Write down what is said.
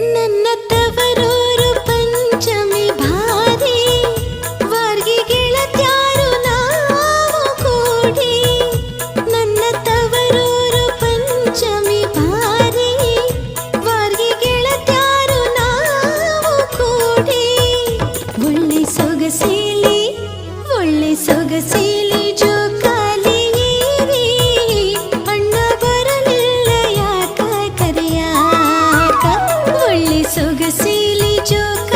ನನ್ನ సొగసిలి జోక